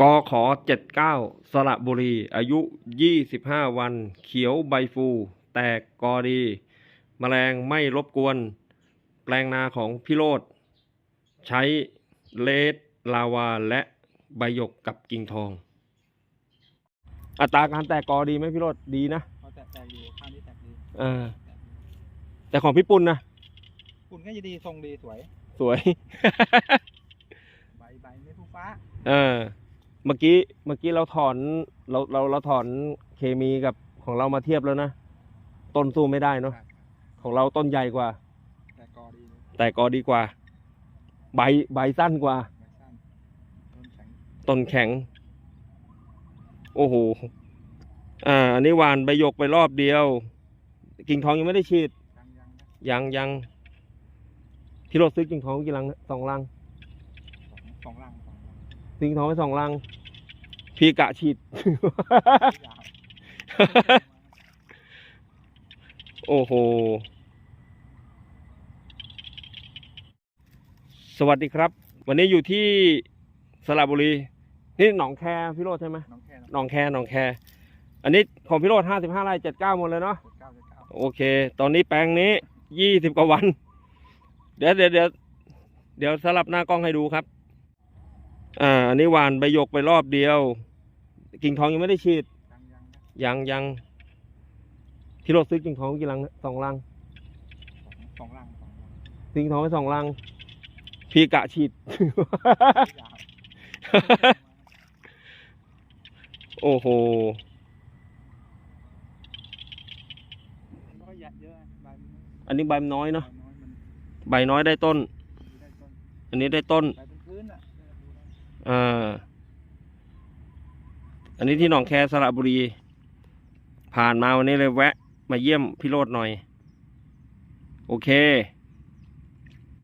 กขอเจ็ดเก้าสระบุรี อายุยี่สิบห้าวัน เขียวใบฟู แตกกอดี แมลงไม่รบกวน แปลงนาของพิโรธใช้เลดลาวาและใบหยกกับกิ่งทอง อัตราการแตกกอดีไหมพี่โรธดีนะเขาแตกแตกดีข้างนี้แตกดีเออแต่ของพี่ปุณนะคุณก็จะดีทรงดีสวย สวย ใบใบไม่ฟูฟ้า เออ เมื่อกี้เมื่อกี้เราถอนเราเราเราถอนเคมีกับของเรามาเทียบแล้วนะต้นสู้ไม่ได้เนาะของเราต้นใหญ่กว่า แต่กอดีเลยแต่ก็ดีกว่า ใบใบสั้นกว่าใบสั้นต้นแข็งต้นแข็ง โอ้โหอ่า อันนี้หวานใบหยกไปรอบเดียว กิ่งทองยังไม่ได้ฉีด ยังยังนะยังยังที่เราซื้อกิ่งทองกี่ลังนะสองลัง สองสองลังสองลัง กิ่งทองไปสองลัง พี่กะฉีดยาวโอ้โห สวัสดีครับ วันนี้อยู่ที่สระบุรี นี่หนองแคพี่โรดใช่ไหมน้องแค่หนองแคหนองแค อันนี้ของพี่โรดห้าสิบห้าไร่เจ็ดเก้าหมดเลยเนาะเจ็ดเก้าเจ็ดเก้าโอเค ตอนนี้แปลงนี้ยี่สิบกว่าวัน เดี๋ยวเดี๋ยวเดี๋ยวเดี๋ยวสลับหน้ากล้องให้ดูครับ อ่า อันนี้หวานใบหยกไปรอบเดียว กิ่งทองยังไม่ได้ฉีด ยังยังนะยังยังพี่โรดซื้อกิ่งทองกี่ลังนะสองลังสองสองลังสองลังกิ่งทองไปสองลัง พี่กะฉีด ยาวโอ้โห มันก็ยัดเยอะใบมันอันนี้ใบมันน้อยใบเนาะ น้อยมันใบน้อยได้ต้น ได้ต้นอันนี้ได้ต้น ใบเป็นพื้นอะได้ดูได้อ่า อันนี้ที่หนองแคสระบุรี ผ่านมาวันนี้เลยแวะ มาเยี่ยมพี่โรดหน่อย โอเค